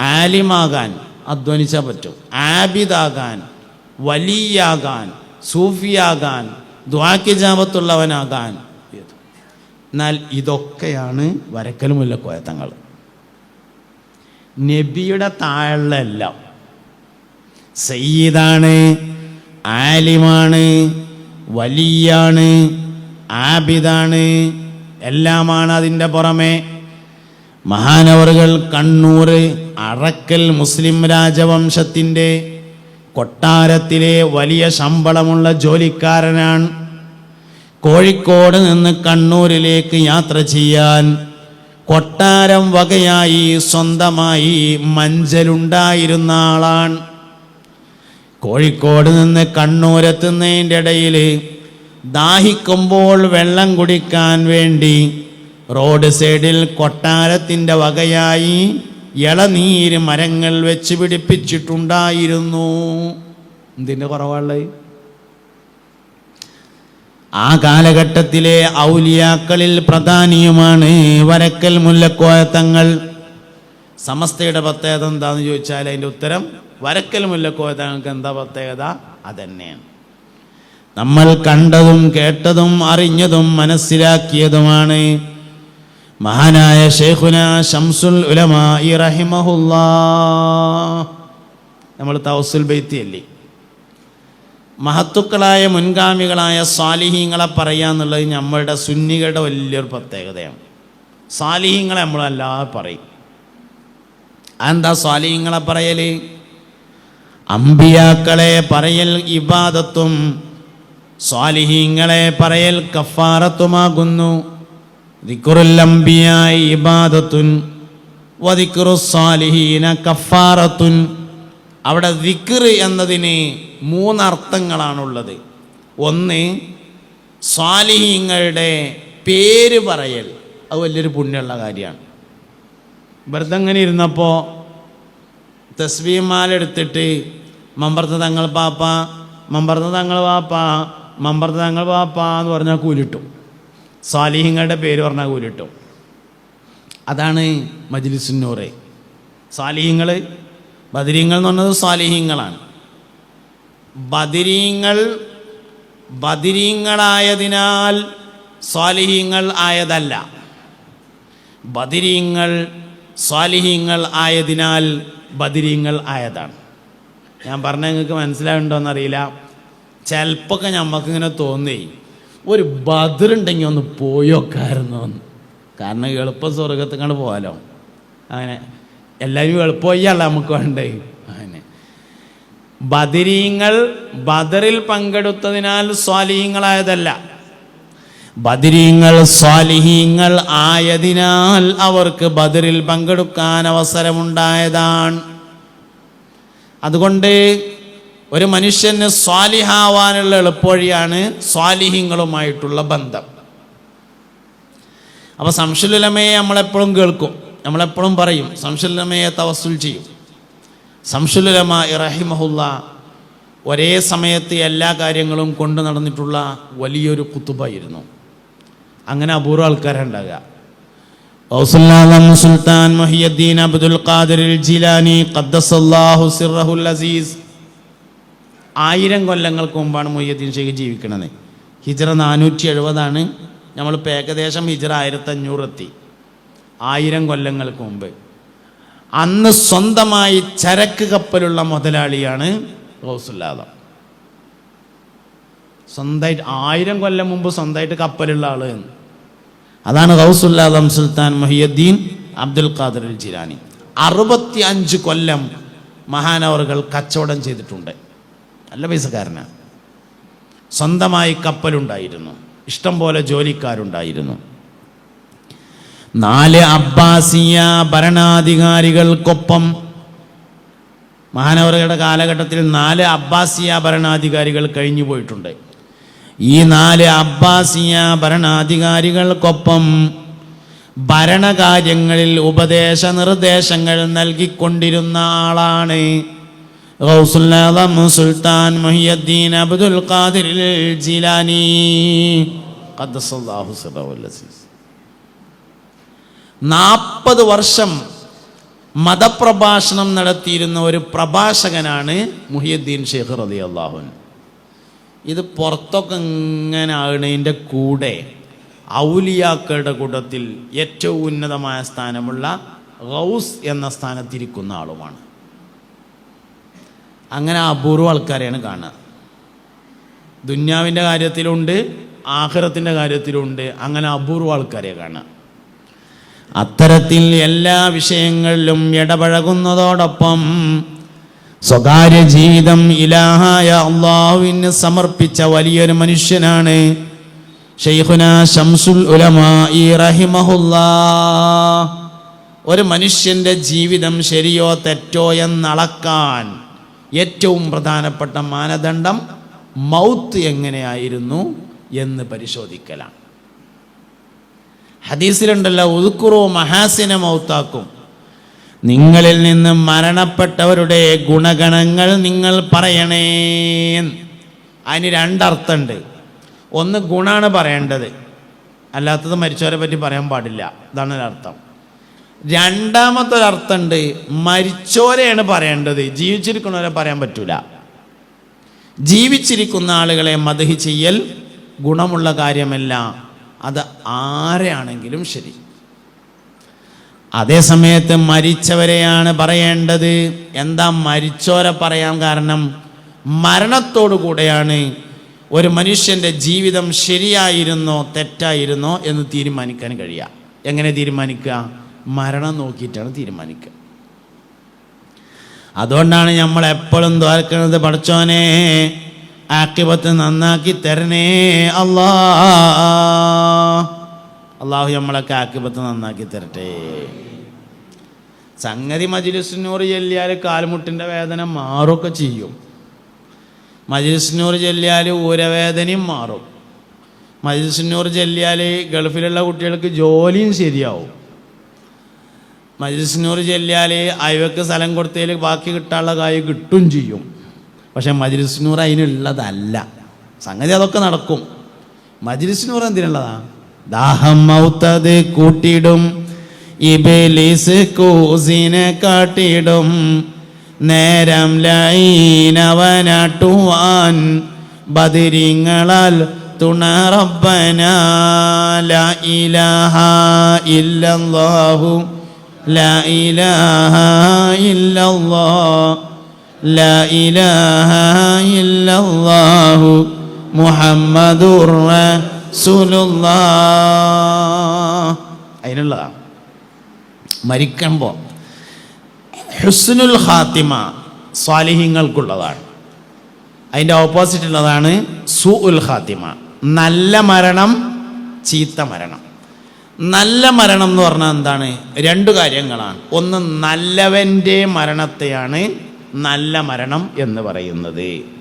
ആലിമാകാൻ അധ്വാനിച്ചാൽ പറ്റും. ആബിദാകാൻ വലിയാകാൻ സൂഫിയാകാൻ ദ്വാക്കിജാപത്തുള്ളവനാകാൻ എന്നാൽ ഇതൊക്കെയാണ് വരക്കൽ മുല്ലക്കോയത്തങ്ങൾ. നബിയുടെ താഴെല്ലാം സയ്യിദാണ് ആലിമാണ് വലിയാണ് ആബിദാണ് എല്ലാമാണ് അതിന്റെ പുറമെ. മഹാനവറുകൾ കണ്ണൂർ അറക്കൽ മുസ്ലിം രാജവംശത്തിന്റെ കൊട്ടാരത്തിലെ വലിയ ശമ്പളമുള്ള ജോലിക്കാരനാണ്. കോഴിക്കോട് നിന്ന് കണ്ണൂരിലേക്ക് യാത്ര ചെയ്യാൻ കൊട്ടാരം വകയായി സ്വന്തമായി മഞ്ചലുണ്ടായിരുന്ന ആളാണ്. കോഴിക്കോട് നിന്ന് കണ്ണൂരെത്തുന്നതിന്റെ ഇടയിൽ ദാഹിക്കുമ്പോൾ വെള്ളം കുടിക്കാൻ വേണ്ടി റോഡ് സൈഡിൽ കൊട്ടാരത്തിന്റെ വകയായി ഇളനീര് മരങ്ങൾ വെച്ച് പിടിപ്പിച്ചിട്ടുണ്ടായിരുന്നു. എന്തിന്റെ കുറവുള്ളത് ആ കാലഘട്ടത്തിലെ ഔലിയാക്കളിൽ പ്രധാനിയുമാണ് വരക്കൽ മുല്ലക്കോയത്തങ്ങൾ സമസ്തയുടെ പ്രത്യേകത എന്താണെന്ന് ചോദിച്ചാൽ അതിന്റെ ഉത്തരം വരക്കൽ മുല്ലക്കോയത്തങ്ങൾക്ക് എന്താ പ്രത്യേകത? അതന്നെയാണ്. നമ്മൾ കണ്ടതും കേട്ടതും അറിഞ്ഞതും മനസ്സിലാക്കിയതുമാണ് മഹാനായ ഷെയ്ഖുന ഷംസുൽ ഉലമാ റഹിമഹുല്ലാ നമ്മൾ ബൈത്തി അല്ലേ മഹത്തുക്കളായ മുൻഗാമികളായ സ്വാലിഹീങ്ങളെ പറയാന്നുള്ളത് നമ്മളുടെ സുന്നികളുടെ വലിയൊരു പ്രത്യേകതയാണ്. സ്വാലിഹീങ്ങളെ നമ്മളല്ലാതെ പറയും. എന്താ സ്വാലിഹീങ്ങളെ പറയൽ അമ്പിയാക്കളെ പറയൽ ഇബാദത്തും സ്വാലിഹീങ്ങളെ പറയൽ കഫാറത്തുമാകുന്നു. കഫാറത്തുൻ. അവിടെ ദിക്ർ എന്നതിന് മൂന്നർത്ഥങ്ങളാണുള്ളത്. ഒന്ന് സ്വാലിഹീങ്ങളുടെ പേര് പറയൽ. അത് വലിയൊരു പുണ്യമുള്ള കാര്യമാണ്. വെറുതെ അങ്ങനെ ഇരുന്നപ്പോൾ തസ്ബീമാലെടുത്തിട്ട് മമ്പർത്ത തങ്ങൾ പാപ്പ മമ്പർത്ത തങ്ങൾ പാപ്പ മമ്പർത്ത തങ്ങൾ പാപ്പ എന്ന് പറഞ്ഞാൽ കൂലിട്ടും. സ്വാലിഹീങ്ങളുടെ പേര് പറഞ്ഞാൽ കൂലിട്ടും. അതാണ് മജ്ലിസുന്നൂറ്. സാലിഹിങ്ങൾ ബദരീങ്ങൾ എന്ന് പറഞ്ഞത് സാലിഹിങ്ങളാണ് ബദരീങ്ങൾ ബദരീങ്ങളായതിനാൽ സ്വാലിഹീങ്ങൾ ആയതല്ല. ബദരീങ്ങൾ സ്വാലിഹീങ്ങൾ ആയതിനാൽ ബദരീങ്ങൾ ആയതാണ്. ഞാൻ പറഞ്ഞ നിങ്ങൾക്ക് മനസ്സിലാവുണ്ടോ എന്നറിയില്ല ചിലപ്പോൾ നമുക്കിങ്ങനെ തോന്നി ഒരു ബദറുണ്ടെങ്കിൽ ഒന്ന് പോയോക്കായിരുന്നു എന്ന് കാരണം എളുപ്പം സ്വർഗത്തിൽ കണ്ട് പോകാലോ അങ്ങനെ എല്ലാവരും എളുപ്പമല്ല നമുക്ക് വേണ്ടേ. അങ്ങനെ. ബദിരീങ്ങൾ ബദറിൽ പങ്കെടുത്തതിനാൽ സ്വാലിഹീങ്ങളായതല്ല. ബദിരീങ്ങൾ സ്വാലിഹീങ്ങൾ ആയതിനാൽ അവർക്ക് ബദറിൽ പങ്കെടുക്കാൻ അവസരമുണ്ടായതാണ്. അതുകൊണ്ട് ഒരു മനുഷ്യന് സ്വാലിഹാവാനുള്ള എളുപ്പവഴിയാണ് സ്വാലിഹിങ്ങളുമായിട്ടുള്ള ബന്ധം. അപ്പോൾ സംശുലമയെ നമ്മളെപ്പോഴും കേൾക്കും. നമ്മളെപ്പോഴും പറയും സംശുലമയെ തവസുൽ ചെയ്യും. സംശുലമ ഇറഹിമഹുല്ല ഒരേ സമയത്ത് എല്ലാ കാര്യങ്ങളും കൊണ്ടു നടന്നിട്ടുള്ള വലിയൊരു കുത്തുബായിരുന്നു. അങ്ങനെ അപൂർവ ആൾക്കാരുണ്ടാകുക സുൽത്താൻ അബ്ദുൽ ഖാദിർ ജിലാനി ഖദ്ദസല്ലാഹു അസീസ് ആയിരം കൊല്ലങ്ങൾക്ക് മുമ്പാണ് മൊയ്യദ്ദീൻ ഷെയ്ഖ് ജീവിക്കുന്നത് ഹിജറ നാനൂറ്റി എഴുപതാണ് നമ്മളിപ്പോൾ ഏകദേശം ഹിജറ ആയിരത്തഞ്ഞൂറെത്തി. ആയിരം കൊല്ലങ്ങൾക്ക് മുമ്പ്. അന്ന് സ്വന്തമായി ചരക്ക് കപ്പലുള്ള മുതലാളിയാണ് ഗൗസുല്ലാദം സ്വന്തമായിട്ട് ആയിരം കൊല്ലം മുമ്പ് സ്വന്തമായിട്ട് കപ്പലുള്ള ആൾ അതാണ് ഗൗസുല്ലാദം സുൽത്താൻ മൊഹിയുദ്ദീൻ അബ്ദുൽ ഖാദർ ജിലാനി. അറുപത്തി അഞ്ച് കൊല്ലം മഹാനവറുകൾ കച്ചവടം ചെയ്തിട്ടുണ്ട്. നല്ല പൈസക്കാരനാണ് സ്വന്തമായി കപ്പലുണ്ടായിരുന്നു. ഇഷ്ടം പോലെ ജോലിക്കാരുണ്ടായിരുന്നു. നാല് അബ്ബാസിയ ഭരണാധികാരികൾക്കൊപ്പം മഹാനവറുകളുടെ കാലഘട്ടത്തിൽ നാല് അബ്ബാസിയ ഭരണാധികാരികൾ കഴിഞ്ഞു പോയിട്ടുണ്ട്. ഈ നാല് അബ്ബാസിയ ഭരണാധികാരികൾക്കൊപ്പം ഭരണകാര്യങ്ങളിൽ ഉപദേശ നിർദ്ദേശങ്ങൾ നൽകിക്കൊണ്ടിരുന്ന ആളാണ് ഗൗസുൽ ആദം സുൽത്താൻ മുഹിയദ്ദീൻ അബ്ദുൽ ഖാദിർ ജിലാനി. നാൽപ്പത് വർഷം മതപ്രഭാഷണം നടത്തിയിരുന്ന ഒരു പ്രഭാഷകനാണ് മുഹിയുദ്ദീൻ ഷെയ്ഖ് റതി അള്ളാഹുൻ ഇത് പുറത്തൊക്കെ ഇങ്ങനെ ആകുന്നതിന്റെ കൂടെ. ഔലിയാക്കളുടെ കൂട്ടത്തിൽ ഏറ്റവും ഉന്നതമായ സ്ഥാനമുള്ള ഗൗസ് എന്ന സ്ഥാനത്തിരിക്കുന്ന ആളുമാണ്. അങ്ങനെ അപൂർവ ആൾക്കാരെയാണ് കാണുക. ദുന്യാവിന്റെ കാര്യത്തിലുണ്ട് ആഹ്റത്തിന്റെ കാര്യത്തിലുണ്ട് അങ്ങനെ അപൂർവ ആൾക്കാരെ കാണുക. അത്തരത്തിൽ എല്ലാ വിഷയങ്ങളിലും ഇടപഴകുന്നതോടൊപ്പം സ്വകാര്യ ജീവിതം ഇലാഹായ അള്ളാഹുവിന് സമർപ്പിച്ച വലിയൊരു മനുഷ്യനാണ് ഷെയ്ഖുന ഷംസുൽ ഉലമായി റഹിമഹുല്ലാ. ഒരു മനുഷ്യന്റെ ജീവിതം ശരിയോ തെറ്റോ എന്നളക്കാൻ ഏറ്റവും പ്രധാനപ്പെട്ട മാനദണ്ഡം മൗത്ത് എങ്ങനെയായിരുന്നു എന്ന് പരിശോധിക്കലാണ്. ഹദീസിലുണ്ടല്ലോ ഒതുക്കുറോ മഹാസിനെ മൗത്താക്കും. നിങ്ങളിൽ നിന്ന് മരണപ്പെട്ടവരുടെ ഗുണഗണങ്ങൾ നിങ്ങൾ പറയണേ അതിന് രണ്ടർത്ഥമുണ്ട്. ഒന്ന് ഗുണാണ് പറയേണ്ടത്. അല്ലാത്തത് മരിച്ചവരെ പറ്റി പറയാൻ പാടില്ല. ഇതാണ് ഒരർത്ഥം. രണ്ടാമത്തെ ഒരു അർത്ഥമുണ്ട് മരിച്ചോരെയാണ് പറയേണ്ടത്. ജീവിച്ചിരിക്കുന്നവരെ പറയാൻ പറ്റൂല. ജീവിച്ചിരിക്കുന്ന ആളുകളെ മതഹി ചെയ്യൽ ഗുണമുള്ള കാര്യമല്ല. അത് ആരാണെങ്കിലും ശരി. അതേസമയത്ത് മരിച്ചവരെയാണ് പറയേണ്ടത്. എന്താ മരിച്ചോരെ പറയാൻ കാരണം? മരണത്തോടു കൂടെയാണ് ഒരു മനുഷ്യന്റെ ജീവിതം ശരിയായിരുന്നോ തെറ്റായിരുന്നോ എന്ന് തീരുമാനിക്കാൻ കഴിയുക. എങ്ങനെ തീരുമാനിക്കുക? മരണം നോക്കിയിട്ടാണ് തീരുമാനിക്കുക. അതുകൊണ്ടാണ് നമ്മൾ എപ്പോഴും തോൽക്കുന്നത് പഠിച്ചോനെ ആക്കിപത്ത് നന്നാക്കി തരണേ അല്ലാ. അള്ളാഹു നമ്മളൊക്കെ ആക്കിപത്ത് നന്നാക്കി തരട്ടെ. സംഗതി മജിലിസിനൂറ് ചെല്ലിയാൽ കാൽമുട്ടിന്റെ വേദന മാറുകയൊക്കെ ചെയ്യും. മജിലിസിനൂറ് ചെല്ലിയാൽ ഊരവേദനയും മാറും. മജിലിസിനൂറ് ചെല്ലിയാൽ ഗൾഫിലുള്ള കുട്ടികൾക്ക് ജോലിയും ശരിയാവും. മജിലിസിനൂറ് ചെല്ലിയാൽ അയവക്ക് സ്ഥലം കൊടുത്തതിൽ ബാക്കി കിട്ടാനുള്ള കായ് കിട്ടും ചെയ്യും. പക്ഷെ മജിലിസിനൂർ അതിനുള്ളതല്ല. സംഗതി അതൊക്കെ നടക്കും. മജിലിസിനൂർ എന്തിനുള്ളതാ? ദാഹം മൗത്തത് കൂട്ടിയിടും. ഇബിലിസ് കൂസിനെ കാട്ടിയിടും. നേരം ലൈനവനാട്ടുവാൻ ബദിരിങ്ങളാൽ തുണ റബ്ബന ലാ ഇലാഹ ഇല്ലല്ലാഹു ലാ ഇലാഹ ഇല്ലല്ലാഹ്. ലാ ഇലാഹ ഇല്ലല്ലാഹു മുഹമ്മദുർ الله അതിനുള്ളതാണ് മരിക്കുമ്പോൾ ഹുസ്നുൽ ഖാത്തിമ സ്വാലിഹ്യങ്ങൾക്കുള്ളതാണ് അതിന്റെ ഓപ്പോസിറ്റ് ഉള്ളതാണ് സു ഉൽ ഖാത്തിമ. നല്ല മരണം ചീത്ത മരണം. നല്ല മരണം എന്ന് പറഞ്ഞാൽ എന്താണ്? രണ്ട് കാര്യങ്ങളാണ്. ഒന്ന് നല്ലവന്റെ മരണത്തെയാണ് നല്ല മരണം എന്ന് പറയുന്നത്.